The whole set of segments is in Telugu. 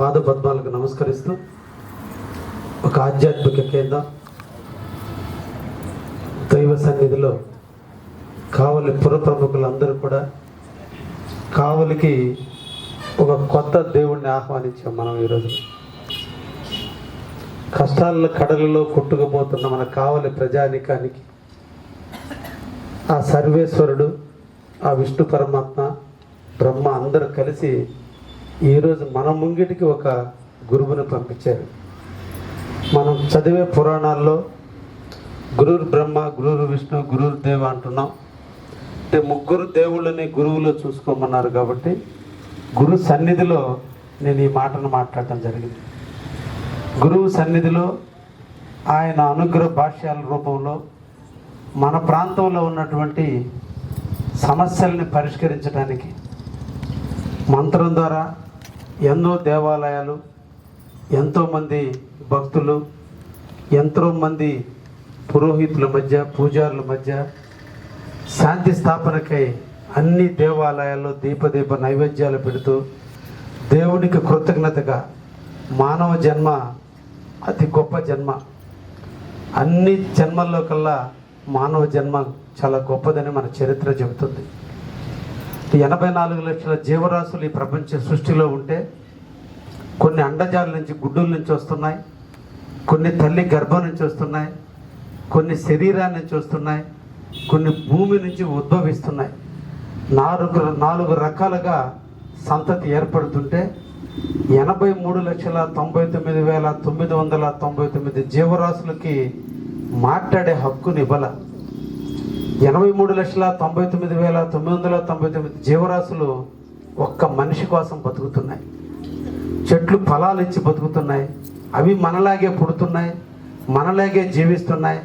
పాద పద్మాలకు నమస్కరిస్తూ ఒక ఆధ్యాత్మిక కేంద్రం దైవ సన్నిధిలో కావలి పుర ప్రముఖులందరూ కూడా కావలికి ఒక కొత్త దేవుణ్ణి ఆహ్వానించాం మనం ఈరోజు కష్టాల కడలలో కొట్టుకుపోతున్న మన కావలి ప్రజానికానికి ఆ సర్వేశ్వరుడు ఆ విష్ణు పరమాత్మ బ్రహ్మ అందరూ కలిసి ఈరోజు మన ముంగిటికి ఒక గురువుని పంపించారు. మనం చదివే పురాణాల్లో గురుర్ బ్రహ్మ గురుర్ విష్ణు గురుర్ దేవ అంటున్నాం. అంటే ముగ్గురు దేవుళ్ళని గురువులో చూసుకోమన్నారు కాబట్టి గురు సన్నిధిలో నేను ఈ మాటను మాట్లాడటం జరిగింది. గురువు సన్నిధిలో ఆయన అనుగ్రహ భాష్యాల రూపంలో మన ప్రాంతంలో ఉన్నటువంటి సమస్యల్ని పరిష్కరించడానికి మంత్రం ద్వారా ఎన్నో దేవాలయాలు ఎంతోమంది భక్తులు ఎంతోమంది పురోహితుల మధ్య పూజారుల మధ్య శాంతి స్థాపనకై అన్ని దేవాలయాల్లో దీపదీప నైవేద్యాలు పెడుతూ దేవునికి కృతజ్ఞతగా మానవ జన్మ అతి గొప్ప జన్మ. అన్ని జన్మల్లో కల్లా మానవ జన్మ చాలా గొప్పదని మన చరిత్ర చెబుతుంది. ఎనభై నాలుగు లక్షల జీవరాశులు ఈ ప్రపంచ సృష్టిలో ఉంటే కొన్ని అండజాల నుంచి గుడ్డుల నుంచి వస్తున్నాయి కొన్ని తల్లి గర్భం నుంచి వస్తున్నాయి కొన్ని శరీరాన్ని నుంచి వస్తున్నాయి కొన్ని భూమి నుంచి ఉద్భవిస్తున్నాయి. నాలుగు నాలుగు రకాలుగా సంతతి ఏర్పడుతుంటే ఎనభై మూడు లక్షల తొంభై తొమ్మిది వేల తొమ్మిది వందల తొంభై తొమ్మిది జీవరాశులకి మాట్లాడే హక్కుని ఇవ్వాల. ఎనభై మూడు లక్షల తొంభై తొమ్మిది వేల తొమ్మిది వందల తొంభై తొమ్మిది జీవరాశులు ఒక్క మనిషి కోసం బతుకుతున్నాయి. చెట్లు ఫలాలు ఇచ్చి బతుకుతున్నాయి. అవి మనలాగే పుడుతున్నాయి మనలాగే జీవిస్తున్నాయి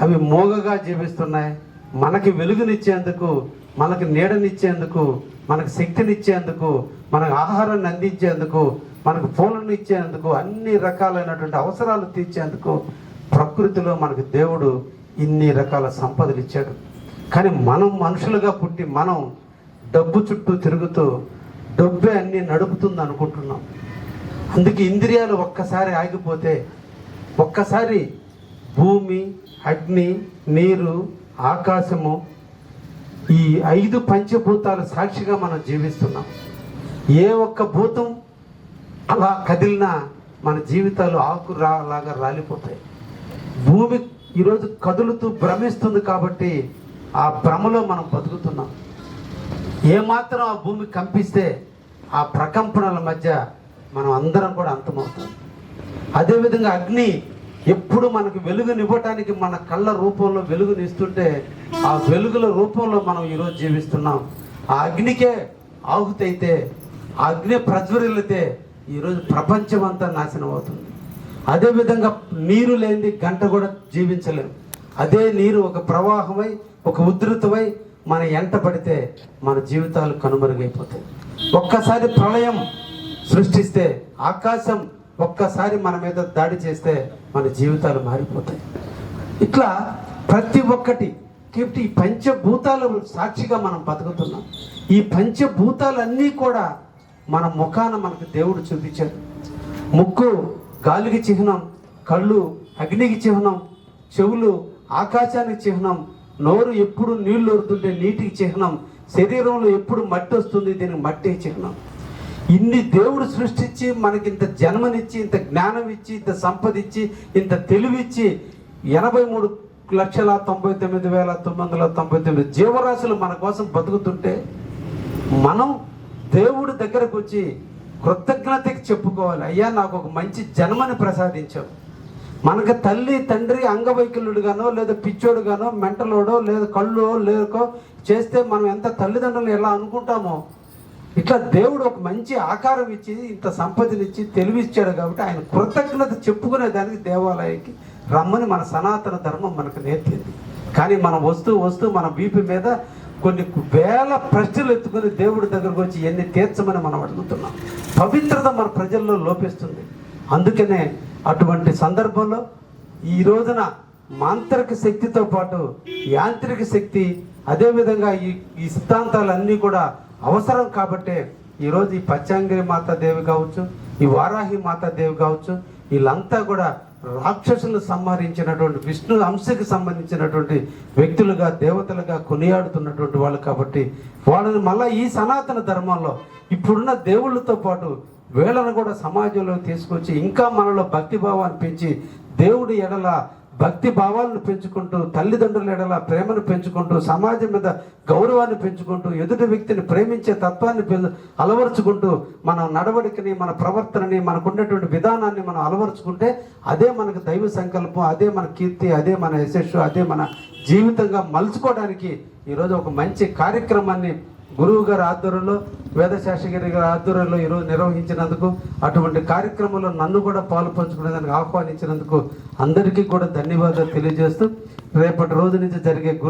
అవి మోగగా జీవిస్తున్నాయి. మనకి వెలుగునిచ్చేందుకు మనకి నీడనిచ్చేందుకు మనకు శక్తినిచ్చేందుకు మనకు ఆహారాన్ని అందించేందుకు మనకు పూలను ఇచ్చేందుకు అన్ని రకాలైనటువంటి అవసరాలు తీర్చేందుకు ప్రకృతిలో మనకు దేవుడు ఇన్ని రకాల సంపదలు ఇచ్చాడు. కానీ మనం మనుషులుగా పుట్టి మనం డబ్బు చుట్టూ తిరుగుతూ డబ్బే అన్నీ నడుపుతుంది అనుకుంటున్నాం. అందుకే ఇంద్రియాలు ఒక్కసారి ఆగిపోతే ఒక్కసారి భూమి అగ్ని నీరు ఆకాశము ఈ ఐదు పంచభూతాల సాక్షిగా మనం జీవిస్తున్నాం. ఏ ఒక్క భూతం అలా కదిలినా మన జీవితాలు ఆకు రాలాగా రాలిపోతాయి. భూమి ఈరోజు కదులుతూ భ్రమిస్తుంది కాబట్టి ఆ భ్రమలో మనం బతుకుతున్నాం. ఏమాత్రం ఆ భూమి కంపిస్తే ఆ ప్రకంపనల మధ్య మనం అందరం కూడా అంతమవుతాం. అదేవిధంగా అగ్ని ఎప్పుడు మనకు వెలుగునివ్వటానికి మన కళ్ళ రూపంలో వెలుగునిస్తుంటే ఆ వెలుగుల రూపంలో మనం ఈరోజు జీవిస్తున్నాం. ఆ అగ్నికే ఆహుతైతే ఆ అగ్ని ప్రజ్వరిల్లితే ఈరోజు ప్రపంచం అంతా నాశనం అవుతుంది. అదేవిధంగా నీరు లేని గంట కూడా జీవించలేం. అదే నీరు ఒక ప్రవాహమై ఒక ఉధృతమై మన ఎంట పడితే మన జీవితాలు కనుమరుగైపోతాయి. ఒక్కసారి ప్రళయం సృష్టిస్తే ఆకాశం ఒక్కసారి మన మీద దాడి చేస్తే మన జీవితాలు మారిపోతాయి. ఇట్లా ప్రతి ఒక్కటి కాబట్టి ఈ పంచభూతాల సాక్షిగా మనం బతుకుతున్నాం. ఈ పంచభూతాలన్నీ కూడా మన ముఖాన మనకు దేవుడు చూపించాడు. ముక్కు గాలికి చిహ్నం కళ్ళు అగ్నికి చిహ్నం చెవులు ఆకాశానికి చిహ్నం నోరు ఎప్పుడు నీళ్ళు వరుతుంటే నీటికి చిహ్నం శరీరంలో ఎప్పుడు మట్టి వస్తుంది దీనికి మట్టి చిహ్నం. ఇన్ని దేవుడు సృష్టించి మనకి ఇంత జన్మనిచ్చి ఇంత జ్ఞానం ఇచ్చి ఇంత సంపద ఇచ్చి ఇంత తెలివిచ్చి ఎనభై మూడు లక్షల తొంభై తొమ్మిది వేల తొమ్మిది వందల తొంభై తొమ్మిది జీవరాశులు మన కోసం బతుకుతుంటే మనం దేవుడి దగ్గరకు వచ్చి కృతజ్ఞతకి చెప్పుకోవాలి. అయ్యా నాకు ఒక మంచి జన్మని ప్రసాదించావు. మనకు తల్లి తండ్రి అంగవైకల్యుడుగానో లేదా పిచ్చోడుగానో మెంటలోడో లేదా కళ్ళో లేకో చేస్తే మనం ఎంత తల్లిదండ్రులు ఎలా అనుకుంటామో ఇట్లా దేవుడు ఒక మంచి ఆకారం ఇచ్చి ఇంత సంపదనిచ్చి తెలివిచ్చాడు కాబట్టి ఆయన కృతజ్ఞత చెప్పుకునే దానికి దేవాలయానికి రమ్మని మన సనాతన ధర్మం మనకు నేర్పింది. కానీ మనం వస్తూ వస్తూ మన బీపీ మీద కొన్ని వేల ప్రశ్నలు ఎత్తుకుని దేవుడి దగ్గరకు వచ్చి ఎన్ని తీర్చమని మనం అడుగుతున్నాం. పవిత్రత మన ప్రజల్లో లోపిస్తుంది. అందుకనే అటువంటి సందర్భంలో ఈ రోజున మాంత్రిక శక్తితో పాటు యాంత్రిక శక్తి అదేవిధంగా ఈ ఈ సిద్ధాంతాలన్నీ కూడా అవసరం కాబట్టే ఈరోజు ఈ పచ్చాంగిరి మాతాదేవి కావచ్చు ఈ వారాహి మాతాదేవి కావచ్చు వీళ్ళంతా కూడా రాక్షసులను సంహరించినటువంటి విష్ణు అంశకి సంబంధించినటువంటి వ్యక్తులుగా దేవతలుగా కొనియాడుతున్నటువంటి వాళ్ళు కాబట్టి వాళ్ళని మళ్ళీ ఈ సనాతన ధర్మంలో ఇప్పుడున్న దేవుళ్ళతో పాటు వీళ్ళను కూడా సమాజంలో తీసుకొచ్చి ఇంకా మనలో భక్తి భావాన్ని పెంచి దేవుడి ఎడల భక్తి భావాలను పెంచుకుంటూ తల్లిదండ్రుల ఎడల ప్రేమను పెంచుకుంటూ సమాజం మీద గౌరవాన్ని పెంచుకుంటూ ఎదుటి వ్యక్తిని ప్రేమించే తత్వాన్ని పెంచు అలవరుచుకుంటూ మన నడవడికని మన ప్రవర్తనని మనకున్నటువంటి విధానాన్ని మనం అలవరుచుకుంటే అదే మనకు దైవ సంకల్పం అదే మన కీర్తి అదే మన యశస్సు అదే మన జీవితంగా మలుచుకోవడానికి ఈరోజు ఒక మంచి కార్యక్రమాన్ని గురువు గారి ఆధ్వర్యంలో వేదశాస్త్రి గారి ఆధ్వర్యంలో ఈరోజు నిర్వహించినందుకు అటువంటి కార్యక్రమంలో నన్ను కూడా పాలు పంచుకునేదానికి ఆహ్వానించినందుకు అందరికీ కూడా ధన్యవాదాలు తెలియజేస్తూ రేపటి రోజు నుంచి జరిగే గురు